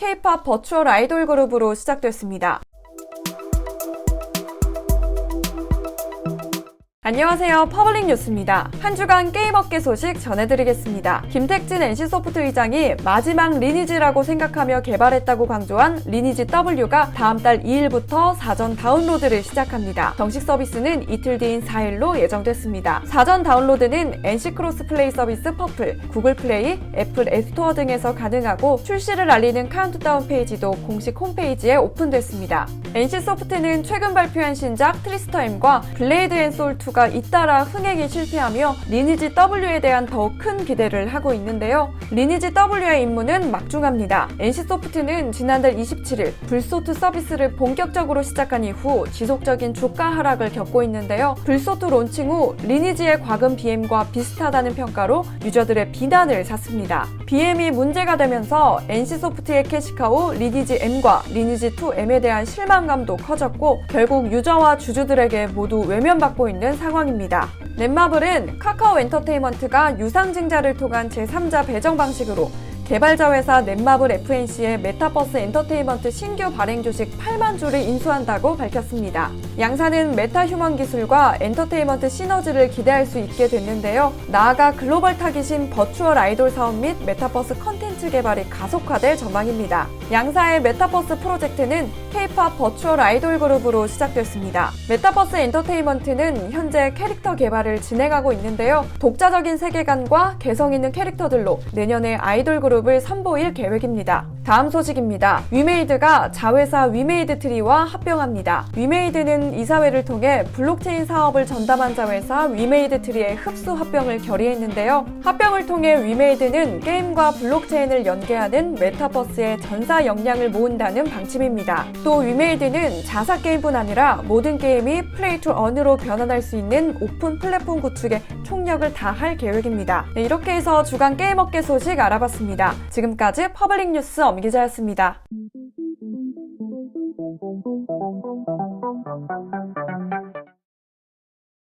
K-팝 버추얼 아이돌 그룹으로 시작됐습니다. 안녕하세요. 퍼블릭 뉴스입니다. 한 주간 게임 업계 소식 전해드리겠습니다. 김택진 NC소프트 의장이 마지막 리니지라고 생각하며 개발했다고 강조한 리니지 W가 다음 달 2일부터 사전 다운로드를 시작합니다. 정식 서비스는 이틀 뒤인 4일로 예정됐습니다. 사전 다운로드는 NC 크로스 플레이 서비스 퍼플, 구글 플레이, 애플 앱스토어 등에서 가능하고 출시를 알리는 카운트다운 페이지도 공식 홈페이지에 오픈됐습니다. NC소프트는 최근 발표한 신작 트리스터 M과 블레이드 앤 소울 2가 잇따라 흥행에 실패하며 리니지 W에 대한 더욱 큰 기대를 하고 있는데요. 리니지 W의 임무는 막중합니다. NC소프트는 지난달 27일 불소트 서비스를 본격적으로 시작한 이후 지속적인 주가 하락을 겪고 있는데요. 불소트 론칭 후 리니지의 과금 BM과 비슷하다는 평가로 유저들의 비난을 샀습니다. BM이 문제가 되면서 NC소프트의 캐시카우 리니지 M과 리니지 2M에 대한 실망감도 커졌고 결국 유저와 주주들에게 모두 외면받고 있는 상황입니다. 넷마블은 카카오 엔터테인먼트가 유상증자를 통한 제3자 배정 방식으로 개발자 회사 넷마블 FNC의 메타버스 엔터테인먼트 신규 발행 주식 8만 주를 인수한다고 밝혔습니다. 양사는 메타 휴먼 기술과 엔터테인먼트 시너지를 기대할 수 있게 됐는데요. 나아가 글로벌 타깃인 버추얼 아이돌 사업 및 메타버스 컨텐츠 개발이 가속화될 전망입니다. 양사의 메타버스 프로젝트는 K-팝 버추얼 아이돌 그룹으로 시작됐습니다. 메타버스 엔터테인먼트는 현재 캐릭터 개발을 진행하고 있는데요. 독자적인 세계관과 개성 있는 캐릭터들로 내년에 아이돌 그룹을 선보일 계획입니다. 다음 소식입니다. 위메이드가 자회사 위메이드 트리와 합병합니다. 위메이드는 이사회를 통해 블록체인 사업을 전담한 자회사 위메이드 트리의 흡수 합병을 결의했는데요. 합병을 통해 위메이드는 게임과 블록체인을 연계하는 메타버스의 전사 역량을 모은다는 방침입니다. 또 위메이드는 자사 게임뿐 아니라 모든 게임이 플레이 투 언으로 변환할 수 있는 오픈 플랫폼 구축에 총력을 다할 계획입니다. 네, 이렇게 해서 주간 게임업계 소식 알아봤습니다. 지금까지 퍼블릭 뉴스 엄기자였습니다.